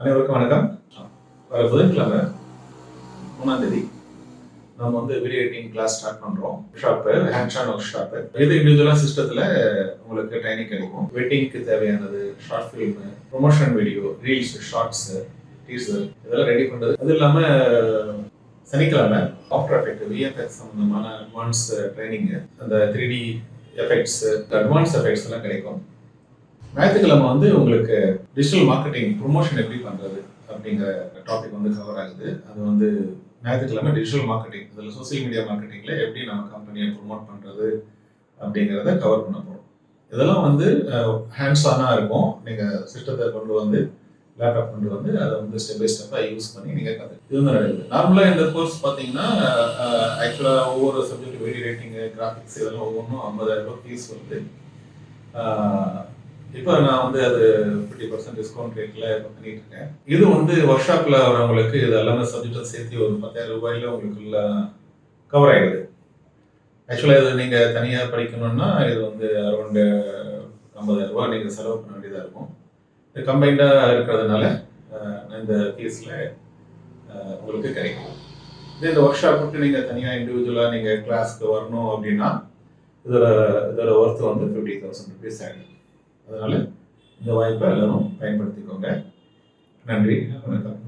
அனைவருக்கும் வணக்கம். வர புதன்கிழமை மூணாம் தேதி நம்ம வந்து வீடியோ எடிட்டிங் கிளாஸ் ஸ்டார்ட் பண்றோம். Shop hand on workshop இது இண்டிவிஜுவலா சிஸ்டத்தில் உங்களுக்கு ட்ரைனிங் கிடைக்கும். வெட்டிங்க்கு தேவையானது short film promotion video reels shorts teaser இதெல்லாம் ரெடி பண்ணுறது அது இல்லாமல் சனிக்கிழமை ஆஃப்டர் எஃபெக்ட் விஎஃப்எக்ஸ் சம்மந்தமான அட்வான்ஸ் ட்ரைனிங் அந்த three D effects advance effects எல்லாம் கிடைக்கும். ஞாயிற்றுக்கிழமை வந்து உங்களுக்கு டிஜிட்டல் மார்க்கெட்டிங் ப்ரொமோஷன் எப்படி பண்ணுறது அப்படிங்கிற டாபிக் வந்து கவர் ஆகுது. அது வந்து ஞாயிற்றுக்கிழமை டிஜிட்டல் மார்க்கெட்டிங் அதில் சோசியல் மீடியா மார்க்கெட்டிங்கில் எப்படி நம்ம கம்பெனியை ப்ரொமோட் பண்ணுறது அப்படிங்கிறத கவர் பண்ண போகிறோம் இதெல்லாம் வந்து ஹேண்ட்ஸ் ஆனாக இருக்கும். நீங்கள் சிஸ்டத்தை கொண்டு வந்து லேப்டாப் கொண்டு வந்து அதை வந்து ஸ்டெப் பை ஸ்டெப்பாக யூஸ் பண்ணி நீங்கள் கற்று இது வந்து நடக்குது நார்மலாக இந்த கோர்ஸ் பார்த்தீங்கன்னா ஆக்சுவலாக ஒவ்வொரு சப்ஜெக்ட் வீடியோ ரேட்டிங்கு கிராஃபிக்ஸ் இதெல்லாம் ஒவ்வொன்றும் ஐம்பதாயிரம் ரூபாய் ஃபீஸ் வந்து இப்போ நான் வந்து அது ஃபிஃப்டி பர்சன்ட் டிஸ்கவுண்ட் ரேட்டில் இப்போ பண்ணிட்டு இருக்கேன் இது வந்து ஒர்க் ஷாப்பில் வரவங்களுக்கு இது எல்லாமே சப்ஜெக்டும் சேர்த்து ஒரு பத்தாயிரம் ரூபாயில உங்களுக்கு கவர் ஆகிடுது ஆக்சுவலாக இது நீங்கள் தனியாக படிக்கணும்னா இது வந்து அரௌண்டு ஐம்பதாயிரம் ரூபாய் நீங்கள் செலவு பண்ண வேண்டியதாக இருக்கும். இது கம்பைண்டாக இருக்கிறதுனால இந்த ஃபீஸில் உங்களுக்கு கிடைக்கும். இதே இந்த ஒர்க் ஷாப்புக்கு நீங்கள் தனியாக இண்டிவிஜுவலாக நீங்கள் கிளாஸ்க்கு வரணும் அப்படின்னா இதோட இதோட ஒர்த்து வந்து ஃபிஃப்டி தௌசண்ட் ருபீஸ் ஆகிடும் அதனால இந்த வாய்ப்பை எல்லாரும் பயன்படுத்திக்கோங்க. நன்றி. வணக்கம்.